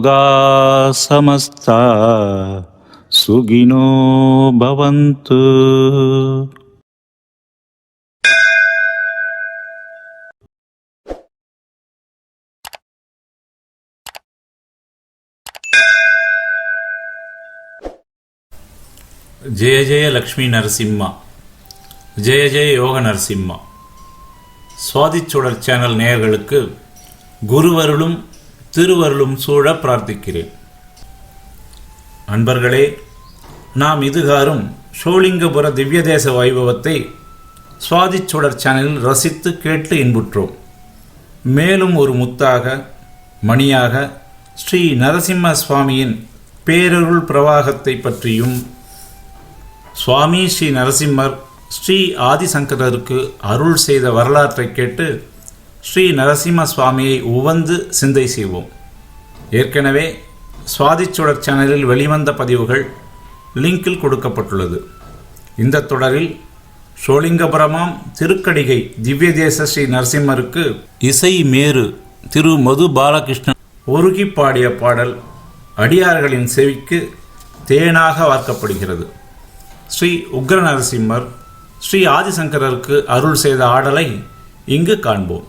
लोगा समस्ता सुगिनो भवन्तु ஜெய ஜெய லக்ஷ்மி நரசிம்மா ஜெய ஜெய யோக நரசிம்மா சுவாதிச்சுடர் சேனல் நேயர்களுக்கு குருவருளும் திருவருளும் சூழ பிரார்த்திக்கிறேன். அன்பர்களே நாம் இதுகாரும் ஷோலிங்கபுர திவ்யதேச வைபவத்தை சுவாதிச்சுடர் சேனலில் ரசித்து கேட்டு இன்புற்றோம். மேலும் ஒரு முத்தாக மணியாக ஸ்ரீ நரசிம்ம சுவாமியின் பேரருள் பிரவாகத்தை பற்றியும் சுவாமி ஸ்ரீ நரசிம்மர் ஸ்ரீ ஆதிசங்கரருக்கு அருள் செய்த வரலாற்றை கேட்டு ஸ்ரீ நரசிம்ம சுவாமியை உவந்து சிந்தை செய்வோம். ஏற்கனவே சுவாதிச்சுடர் சேனலில் வெளிவந்த பதிவுகள் லிங்கில் கொடுக்கப்பட்டுள்ளது. இந்த தொடரில் சோழிங்கபுரமாம் திருக்கடிகை திவ்யதேச ஸ்ரீ நரசிம்மருக்கு இசை மேரு திரு மது பாலகிருஷ்ணன் உருகி பாடிய பாடல் அடியார்களின் செவிக்கு தேனாக வார்க்கப்படுகிறது. ஸ்ரீ உக்ர நரசிம்மர் ஸ்ரீ ஆதிசங்கரருக்கு அருள் செய்த ஆடலை இங்கு காண்போம்.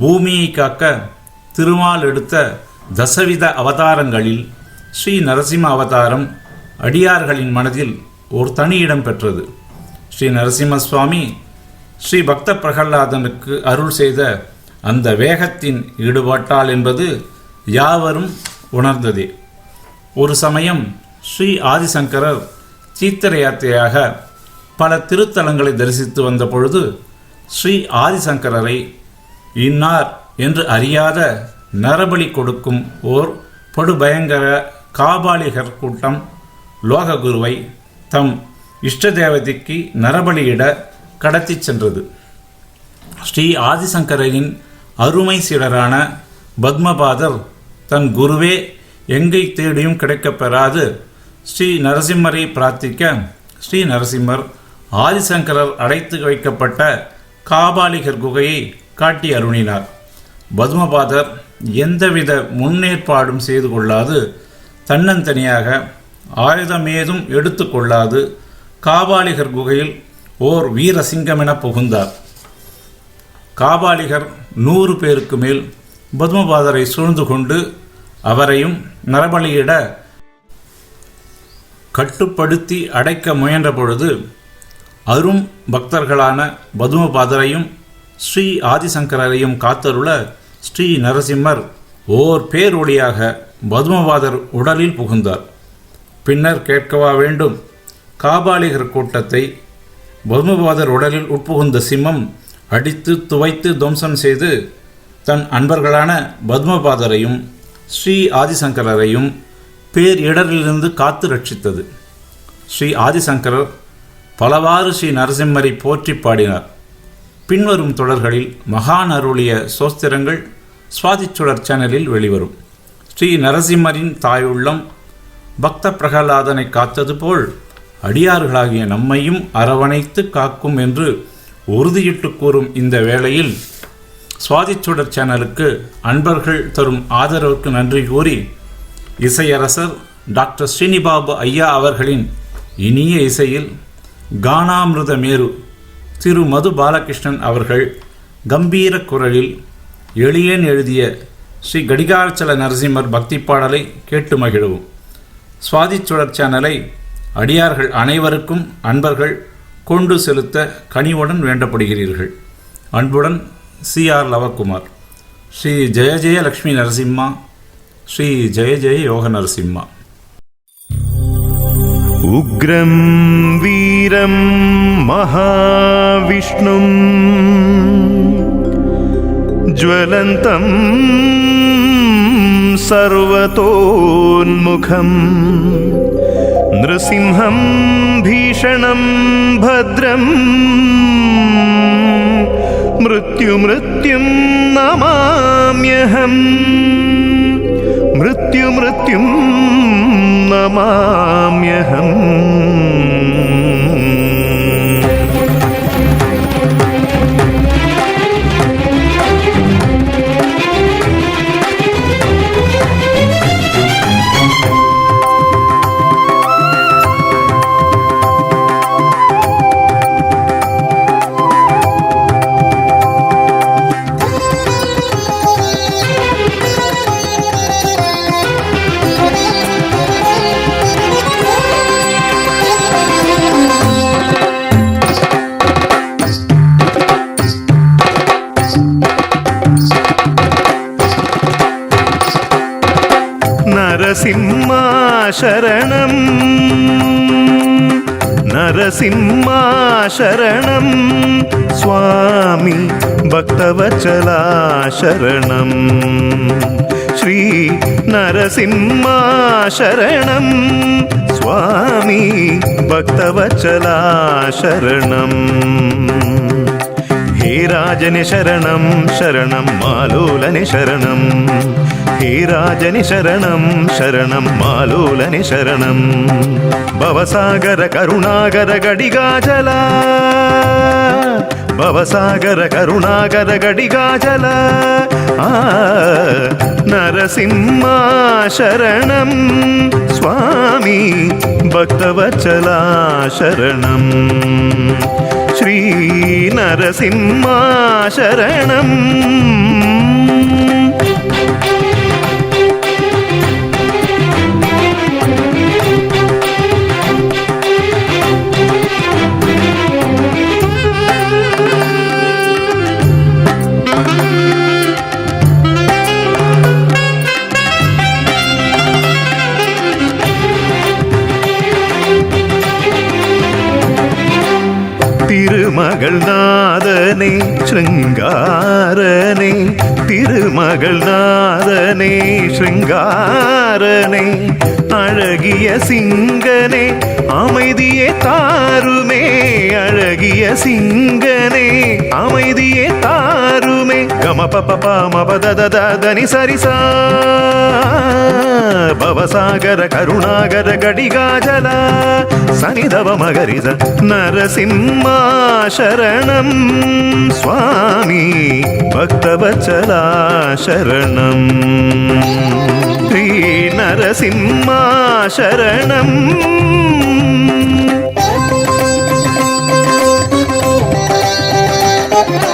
பூமியை காக்க திருமால் எடுத்த தசவித அவதாரங்களில் ஸ்ரீ நரசிம்ம அவதாரம் அடியார்களின் மனதில் ஒரு தனி இடம் பெற்றது. ஸ்ரீ நரசிம்ம சுவாமி ஸ்ரீ பக்த பிரகலாதனுக்கு அருள் செய்த அந்த வேகத்தின் ஈடுபாட்டால் என்பது யாவரும் உணர்ந்ததே. ஒரு சமயம் ஸ்ரீ ஆதிசங்கரர் சீத்திர யாத்திரையாக பல திருத்தலங்களை தரிசித்து வந்த பொழுது ஸ்ரீ ஆதிசங்கரரை இன்னார் என்று அறியாத நரபலி கொடுக்கும் ஓர் படுபயங்கர காபாலிகர் கூட்டம் லோககுருவை தம் இஷ்ட தேவதைக்கு நரபலியிட கடத்திச் சென்றது. ஸ்ரீ ஆதிசங்கரையின் அருமை சீடரான பத்மபாதர் தன் குருவே எங்கை தேடியும் கிடைக்கப்பெறாது ஸ்ரீ நரசிம்மரை பிரார்த்திக்க ஸ்ரீ நரசிம்மர் ஆதிசங்கரர் அடைத்து வைக்கப்பட்ட காபாலிகர் குகையை காட்டி அருணினார் பத்மபாதர் எந்தவித முன்னேற்பாடும் செய்து கொள்ளாது. தன்னந்தனியாக ஆயுதமேதும் எடுத்துக்கொள்ளாது காபாலிகர் குகையில் ஓர் வீரசிங்கமென புகுந்தார். காபாலிகர் நூறு பேருக்கு மேல் பத்மபாதரை சூழ்ந்து கொண்டு அவரையும் நரபலியிட கட்டுப்படுத்தி அடைக்க முயன்ற பொழுது அரும் பக்தர்களான பதுமபாதரையும் ஸ்ரீ ஆதிசங்கரையும் காத்தருள ஸ்ரீ நரசிம்மர் ஓர் பேரொழியாக பதுமவாதர் உடலில் புகுந்தார். பின்னர் கேட்கவா வேண்டும். காபாலிகர் கூட்டத்தை பதுமபாதர் உடலில் உட்புகுந்த சிம்மம் அடித்து துவைத்து துவம்சம் செய்து தன் அன்பர்களான பத்மபாதரையும் ஸ்ரீ ஆதிசங்கரரையும் பேர் இடரிலிருந்து காத்து ரட்சித்தது. ஸ்ரீ ஆதிசங்கரர் பலவாறு ஸ்ரீ நரசிம்மரை போற்றி பாடினார். பின்வரும் தொடர்களில் மகான் அருளிய சோஸ்திரங்கள் சுவாதிச்சுடர் சேனலில் வெளிவரும். ஸ்ரீ நரசிம்மரின் தாயுள்ளம் பக்த பிரகலாதனை காத்தது போல் அடியார்களாகிய நம்மையும் அரவணைத்து காக்கும் என்று உறுதியிட்டு கூறும் இந்த வேளையில் சுவாதிச்சுடர் சேனலுக்கு அன்பர்கள் தரும் ஆதரவுக்கு நன்றி கூறி இசையரசர் டாக்டர் ஸ்ரீனிபாபு ஐயா அவர்களின் இனிய இசையில் கானாமிருத மேரு திரு மது பாலகிருஷ்ணன் அவர்கள் கம்பீர குரலில் எளியேன் எழுதிய ஸ்ரீ கடிகாரச்சல நரசிம்மர் பக்தி பாடலை கேட்டு மகிழவும். சுவாதி சுழற் சேனலை அடியார்கள் அனைவருக்கும் அன்பர்கள் கொண்டு செலுத்த கனிவுடன் வேண்டப்படுகிறீர்கள். அன்புடன் சி ஆர் லவக்குமார் ஸ்ரீ ஜெய ஜெய லக்ஷ்மி நரசிம்மா. ஸ்ரீ ஜெய ஜெய யோக நரசிம்மா. ഉഗ്രം വീരം മഹാവിഷ്ണും ജ്വലന്തം സർവത്തോന്മുഖം നൃസിംഹം ഭീഷണം ഭദ്രം മൃത്യുമൃത്യും നമാമ്യഹം മൃത്യുമൃത്യും नमाम्यहम् నరసింహాశరణం. నరసింహాశరణం. స్వామి భక్తవచలాశరణం శ్రీ నరసింహాశరణం. స్వామి భక్తవచలాశరణం హే రాజని శరణం శరణం మాలోలని శరణం. హేరాజని శరణం శరణం మాలోలని శరణం భవసాగర కరుణాగర గడిగాజల భవసాగర కరుణాగర గడిగాజల నరసింహ శరణం స్వామి భక్తవచలా శరణం శ్రీ నరసింహ శరణం திருமகள் நாதனே ஸ்ருங்காரனே திருமகள் நாதனே ஸ்ருங்காரனே அழகிய சிங்கனே அமைதியே தாருமே அழகிய சிங்கனே அமைதியே தாருமே கம பப சரிசா భవసాగర కరుణాగర గడిగాజల సనిధవ మగరిజ నరసింహా శరణం స్వామి భక్తవచల శరణం శ్రీ నరసింహా శరణం thank you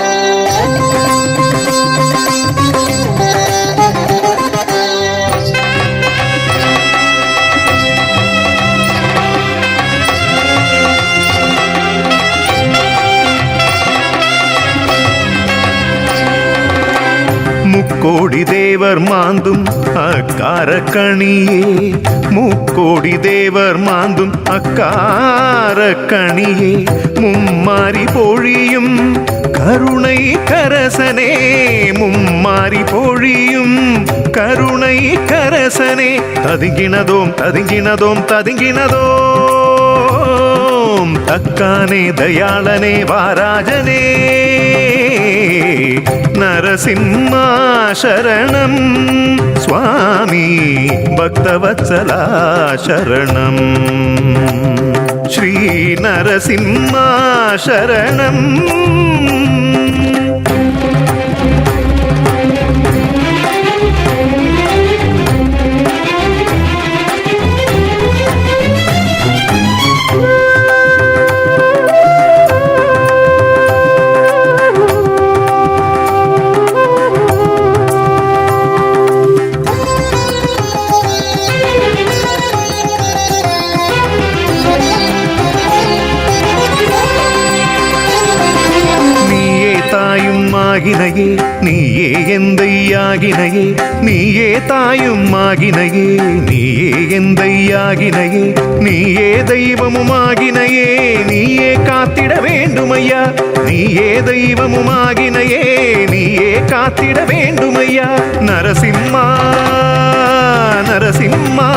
முக்கோடி தேவர் மாந்தும் அக்காரக்கணியே முக்கோடி தேவர் மாந்தும் அக்காரக்கணியே மும்மாறி பொழியும் கருணை கரசனே. மும்மாறி பொழியும் கருணை கரசனே. ததுங்கினதோம் ததுங்கினதோம் ததுங்கினதோம். தக்கானே தயாளனே வாராஜனே. నరసింహ శరణం స్వామి భక్తవత్సల శరణం శ్రీ నరసింహ శరణం ஆகினையே நீயே எந்தையாகினையே நீயே தாயும் ஆகினையே நீயே எந்தையாகினையே நீயே தெய்வமும் ஆகினையே நீயே காத்திட வேண்டுமையா நீயே தெய்வமும் ஆகினையே நீயே காத்திட வேண்டுமையா நரசிம்மா நரசிம்மா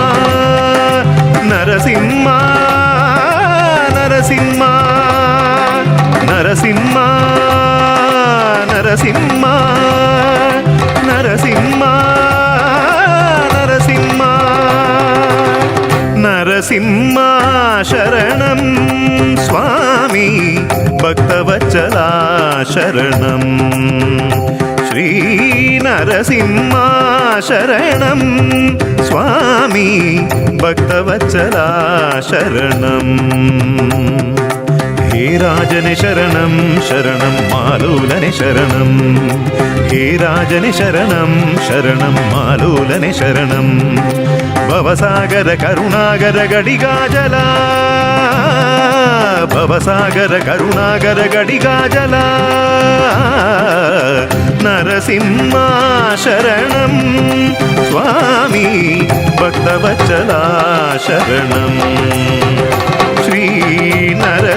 நரசிம்மா நரசிம்மா நரசிம்மா. నరసింహ నరసింహ నరసింహ. నరసింహ శరణం స్వామి భక్తవచ్చలా శరణం. శ్రీ నరసింహ శరణం స్వామి భక్తవచ్చలా శరణం. ഹേ രാജന് ശരണം ശരണം മാലൂലന് ശരണം ഹേ രാജന് ശരണം ശരണം മാലൂലന് ശരണം ഭവസാഗര കരുണാകര ഗടികാജല భవసాగర కరుణాగర గడిగాజల నరసింహ శరణం స్వామి భక్తవచ్చలా శరణం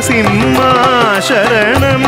സിംഹാശരണം.